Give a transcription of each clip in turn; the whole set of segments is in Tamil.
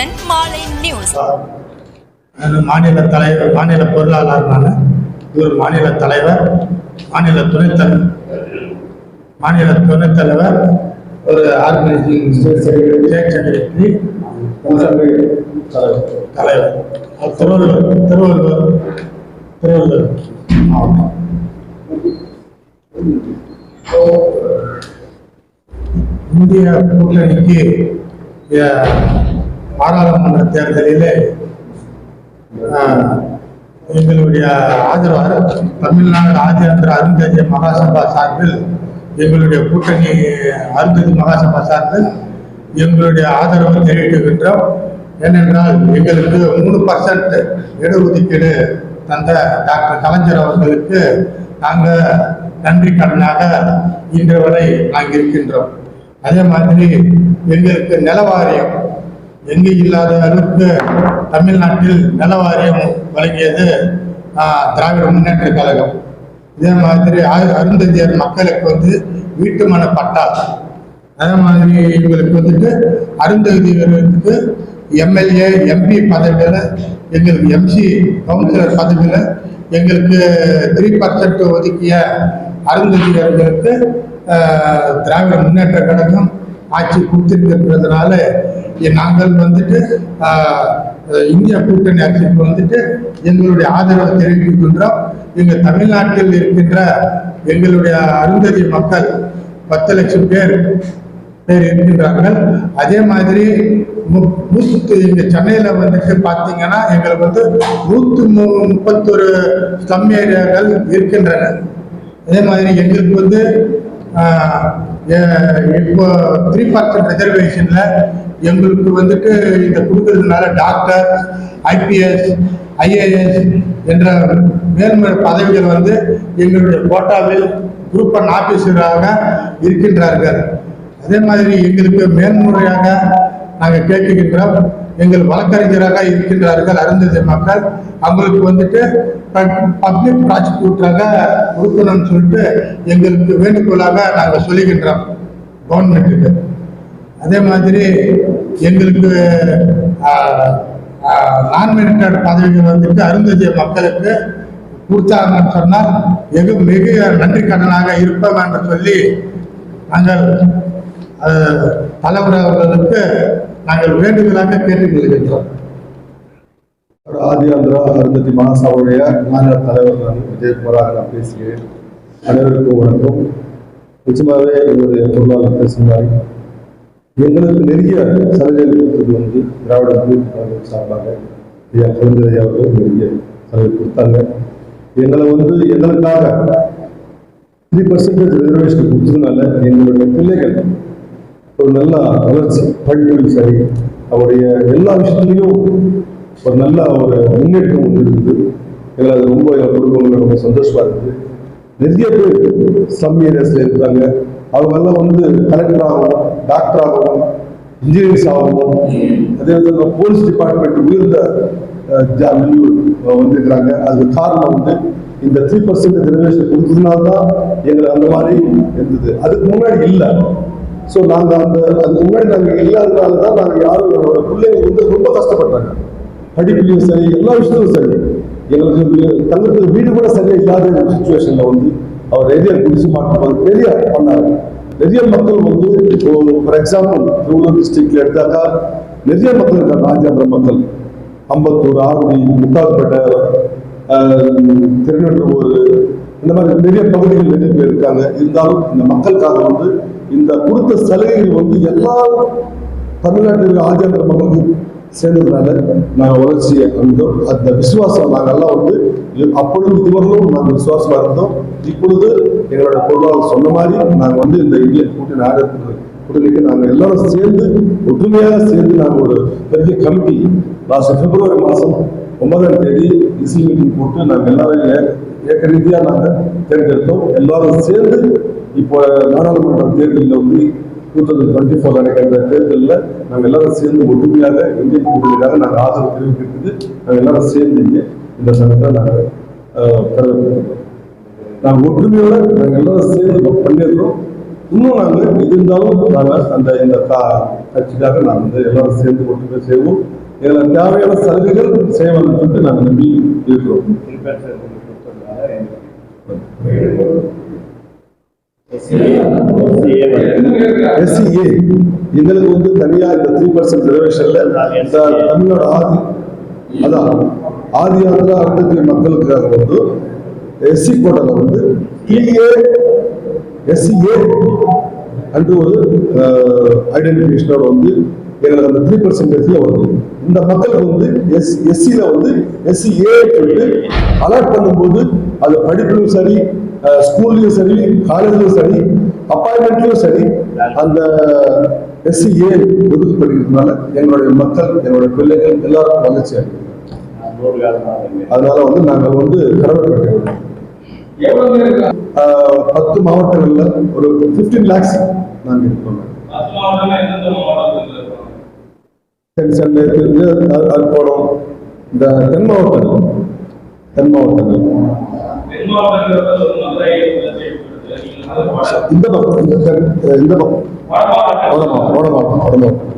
உடனுக்குடன் மாலை நியூஸ். மாநில தலைவர் மாநில பொருளாளர் நான் இவர் மாநில தலைவர் மாநில துணைத் தலைவர் மாநில துணைத் தலைவர் ஒரு ஆர்கனைசிங் ஸ்டேட் செக்ரட்டரி தலைவர். அவர் திருவள்ளூர் திருவள்ளூர் திருவள்ளூர் மாவட்டம் இந்திய கூட்டணிக்கு பாராளுமன்ற தேர்தலிலே எங்களுடைய ஆதரவாளர் தமிழ்நாடு ஆதியாந்திர அருந்ததி மகாசபா சார்பில் எங்களுடைய கூட்டணி அருந்ததி மகாசபா சார்பில் எங்களுடைய ஆதரவு தெரிவிக்கின்றோம் ஏனென்றால் எங்களுக்கு மூணு பர்சன்ட் இடஒதுக்கீடு தந்த டாக்டர் கலைஞர் அவர்களுக்கு நாங்கள் நன்றி கடனாக இன்று வரை நாங்கள் இருக்கின்றோம் அதே மாதிரி எங்களுக்கு நிலவாரியம் எங்கு இல்லாத அளவுக்கு தமிழ்நாட்டில் நிலவாரியம் வழங்கியது திராவிட முன்னேற்ற கழகம். இதே மாதிரி அருந்ததியர் மக்களுக்கு வந்து வீட்டுமன பட்டா அதே மாதிரி இவங்களுக்கு வந்துட்டு அருந்ததியர்களுக்கு எம்எல்ஏ எம்பி பதவியில் எங்களுக்கு எம்சி கவுன்சிலர் பதவியில் எங்களுக்கு த்ரீ பர்சன்ட் ஒதுக்கிய அருந்ததியர்களுக்கு திராவிட முன்னேற்ற கழகம் ஆட்சி கொடுத்துருக்கிறதுனால நாங்கள் வந்துட்டு இந்திய கூட்டணி அரசுக்கு வந்துட்டு எங்களுடைய ஆதரவை தெரிவிக்கின்றோம். எங்கள் தமிழ்நாட்டில் இருக்கின்ற எங்களுடைய அருந்ததி மக்கள் பத்து லட்சம் பேர் பேர் இருக்கின்றார்கள். அதே மாதிரி மு- நூத்து இங்க சென்னையில வந்துட்டு பாத்தீங்கன்னா எங்களுக்கு வந்து நூற்று மு- முப்பத்தொரு ஸ்லம் ஏரியாக்கள் இருக்கின்றன. அதே மாதிரி எங்களுக்கு வந்து இப்போ த்ரீ பர்சன்ட் ரிசர்வேஷனில் எங்களுக்கு வந்துட்டு இதை கொடுக்கறதுனால டாக்டர் ஐபிஎஸ் ஐஏஎஸ் என்ற மேல்முறை பதவிகள் வந்து எங்களுடைய கோட்டாவில் குரூப் ஒன் ஆஃபீஸராக இருக்கின்றார்கள். அதே மாதிரி எங்களுக்கு மேன்முறையாக நாங்கள் கேட்கின்றோம் எங்கள் வழக்கறிஞராக இருக்கின்றார்கள் அருந்ததி மக்கள். அவங்களுக்கு வந்துட்டு பப்ளிக் ப்ராசிக்யூட்டராக கொடுக்கணும்னு சொல்லிட்டு எங்களுக்கு வேண்டுகோளாக நாங்கள் சொல்லுகின்றோம் கவர்மெண்ட்டுக்கு அதே மாதிரி எங்களுக்கு நான்மினிட்டட் பதவிகள் வந்துட்டு அருந்ததிய மக்களுக்கு கொடுத்தாங்கன்னு சொன்னால் வெகு மிக நன்றி கடனாக இருப்போம் என்று சொல்லி நாங்கள் தலைவர் அவர்களுக்கு நாங்கள் வேண்டுதலாக கேட்டுக்கொள்கின்றோம். ஆதியாந்திரா அருந்ததி மகாசாவுடைய மாநில தலைவர் நான் விஜயகுமாராக நான் பேசுகிறேன். அனைவருக்கும் வணக்கம். நிச்சயமாகவே எங்களுடைய பொருளாளர் பேசுகிறார். எங்களுக்கு நிறைய சலுகைகள் கொடுத்தது வந்து திராவிட முன்னேற்ற சார்பாக ஐயா கலைஞர் அவர்கள் நிறைய சலுகை கொடுத்தாங்க. எங்களை வந்து எங்களுக்காக த்ரீ பர்சன்டேஜ் ரிசர்வேஷன் கொடுத்ததுனால எங்களுடைய பிள்ளைகள் ஒரு நல்ல வளர்ச்சி படிப்பில் சரி அவருடைய எல்லா விஷயத்துலையும் ஒரு நல்ல ஒரு முன்னேற்றம் வந்து இருக்குது. எங்களை அது ரொம்ப குடும்பங்கள் ரொம்ப சந்தோஷமா இருக்குது. நிறைய பேர் ஸ்லம் ஏரியாஸ்ல இருக்காங்க. அவங்க எல்லாம் வந்து கலெக்டர் ஆகணும் டாக்டர் ஆகணும் இன்ஜினியர்ஸ் ஆகணும் அதே மாதிரி போலீஸ் டிபார்ட்மெண்ட் உயர்ந்த வந்திருக்கிறாங்க. அதுக்கு காரணம் வந்து இந்த த்ரீ பர்சன்ட் ரிசர்வேஷன் கொடுத்ததுனால தான் எங்களுக்கு அந்த மாதிரி இருந்தது. அதுக்கு முன்னாடி இல்லை. ஸோ நாங்கள் அந்த அந்த முன்னாடி நாங்கள் இல்லாததுனால தான் நாங்கள் யாரும் என்னோட பிள்ளைங்க வந்து ரொம்ப கஷ்டப்பட்டாங்க. படிப்புலையும் சரி எல்லா விஷயத்திலும் சரி. எங்களுக்கு தங்களுக்கு வீடு கூட சரியா இல்லாத சுச்சுவேஷன்ல வந்து அவர் நிறைய குடிசை மாற்றம் நிறைய பண்ணாங்க நிறைய மக்கள் வந்து இப்போ ஃபார் எக்ஸாம்பிள் திருவள்ளூர் டிஸ்ட்ரிக்ட்ல எடுத்தாக்கா நிறைய மக்கள் இருக்காங்க ராஜாந்திர மக்கள். அம்பத்தூர் ஆவடி முக்கால்பேட்டை திருநெல்வேலூர் இந்த மாதிரி நிறைய பகுதிகள் நிறைய பேர் இருக்காங்க. இருந்தாலும் இந்த மக்களுக்காக வந்து இந்த கொடுத்த சலுகைகள் வந்து எல்லா தமிழ்நாட்டில் ஆஜாந்திர ஆதியாந்திர மக்களுக்கு சேர்ந்ததுனால நாங்கள் வளர்ச்சியை வந்தோம் அந்த விசுவாசம் நாங்கள்லாம் வந்து அப்பொழுது இதுவரையிலும் நாங்கள் விசுவாசமாக இருந்தோம். இப்பொழுது எங்களோட பொருளாளர் சொன்ன மாதிரி நாங்கள் வந்து இந்த இந்திய கூட்டணி ஆதரவு கூட்டணிக்கு நாங்கள் எல்லாரும் சேர்ந்து ஒற்றுமையாக சேர்ந்து நாங்கள் ஒரு பெரிய கமிட்டி லாஸ்ட் பிப்ரவரி மாதம் ஒன்பதாம் தேதி இசி மீட்டிங் போட்டு நாங்கள் எல்லாரும் ஏக்க ரீதியாக நாங்கள் தேர்ந்தெடுத்தோம். எல்லாரும் சேர்ந்து இப்போ நாடாளுமன்ற தேர்தலில் வந்து டூ தௌசண்ட் டுவெண்ட்டி ஃபோர் நடக்கின்ற தேர்தலில் நாங்கள் எல்லாரும் சேர்ந்து ஒற்றுமையாக இந்திய கூட்டணிக்காக நாங்கள் ஆதரவு தெரிவிக்கிறது நாங்கள் எல்லாரும் சேர்ந்து இந்த சமயத்தில் நாங்கள் தெரிவிக்கிறோம் நாங்கள் ஒற்றுமையோட நாங்கள் எல்லாரும் சேர்ந்து பண்ணியிருக்கிறோம். இன்னும் நாங்கள் இருந்தாலும் நாங்கள் அந்த இந்த கா கட்சிக்காக நாங்கள் வந்து எல்லாரும் சேர்ந்து ஒற்றுமை செய்வோம். எங்களை தேவையான சலுகைகள் செய்வோம்னு சொல்லிட்டு நாங்கள் நம்பி இருக்கிறோம். எஸ்சிஏ எங்களுக்கு வந்து தனியா இந்த த்ரீ பர்சன்ட் ரிசர்வேஷன்ல இந்த தமிழ்நாடு ஆதி அதான் ஆதி ஆந்திரா அருந்ததி மக்களுக்காக வந்து எஸ்சி கோட்டால வந்து டிஏ எஸ்சிஏ அன்று ஒரு ஐடென்டிஃபிகேஷனோட வந்து எங்களுக்கு அந்த த்ரீ பர்சன்டேஜ்ல வருது இந்த மக்களுக்கு வந்து எஸ் எஸ்சியில வந்து எஸ்சி சொல்லிட்டு அலர்ட் பண்ணும்போது அது படிப்பிலும் சரி ஸ்கூல்லையும் சரி காலேஜ்லயும் சரி அப்பாயின்மெண்ட்லயும் சரி அந்த எஸ்சி ஏ ஒதுக்கப்படுகிறதுனால எங்களுடைய மக்கள் எங்களுடைய பிள்ளைகள் எல்லாரும் வளர்ச்சி அதனால வந்து நாங்கள் வந்து கடமைப்பட்டிருக்கோம் ஆஹ் பத்து மாவட்டங்கள்ல ஒரு 15 லேக்ஸ் நாங்கள் இருக்கோம். தென் சென்னை இந்த தென் மாவட்டம் தென் மாவட்டங்கள். இந்த பக்கம் இந்த பக்கம். வட மாவட்டம்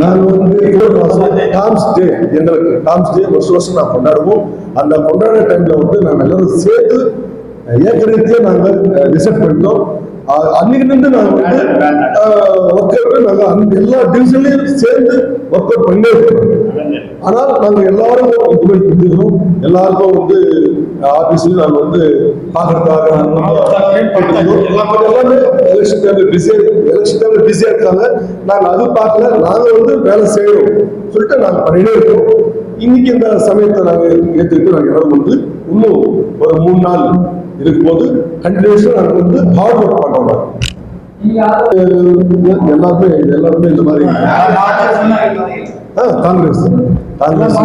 நான் வந்து இன்னொரு மாசம் டாம்ஸ் டே எங்களுக்கு டாம்ஸ் டே வருஷம் வருஷம் நான் கொண்டாடுவோம். அந்த கொண்டாடுற டைம்ல வந்து நாங்கள் எல்லாரும் சேர்த்து ஏற்கனவே நாங்கள் டிசைட் பண்ணிட்டோம். அஹ் அன்னைக்கு நின்று நாங்கள் வந்து ஒர்க் அவுட் நாங்கள் அந்த எல்லா டிவிஷன்லையும் சேர்ந்து ஒர்க் அவுட் பண்ணே ஆனால் நாங்கள் எல்லாரும் இம்ப்ளிமெண்ட் பண்ணிக்கிறோம் எல்லாருக்கும் வந்து ஆபீஸ்ல நாங்கள் வந்து பார்க்கறதுக்காக எல்லாமே எலெக்ஷன் டைம்ல பிஸியா எலெக்ஷன் டைம்ல பிஸியா இருக்காங்க நாங்க அது பார்க்கல. நாங்க வந்து வேலை செய்யறோம் சொல்லிட்டு நாங்க பண்ணிட்டே இருக்கோம். இன்னைக்கு இந்த சமயத்தை நாங்க ஏத்துக்கிட்டு நாங்க எல்லாரும் வந்து இன்னும் ஒரு மூணு நாள் இருக்கும்போது கண்டினியூஸா நாங்க வந்து ஹார்ட் ஒர்க் பண்றோம் எல்லாருமே எல்லாருமே இந்த மாதிரி. காங்கிரஸ். காங்கிரஸ்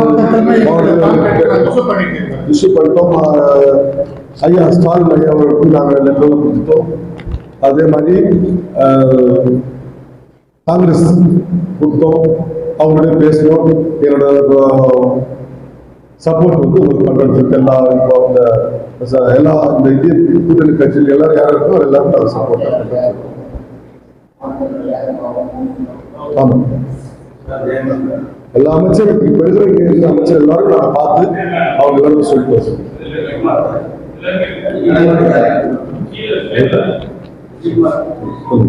இஷ்யூ பண்ணிட்டோம். ஐயா ஸ்டாலின் ஐயா அவர்களுக்கு நாங்கள் லெட்டரில் கொடுத்துட்டோம். அதே மாதிரி காங்கிரஸ் கொடுத்தோம். அவங்களோட பேசினோம் என்னோட சப்போர்ட் வந்து உங்களுக்கு பண்றதுக்கு எல்லா இப்போ இந்த எல்லா இந்த இந்திய கூட்டணி கட்சியில் எல்லாரும் யாரும் இருக்கோ எல்லாருக்கும் சப்போர்ட் ஆமாம் எல்லா அமைச்சர் இப்ப இருக்கிற அமைச்சர் எல்லாரும் நான் பார்த்து அவங்க எல்லாரும் சொல்லிட்டு வரோம். சொல்லுங்க.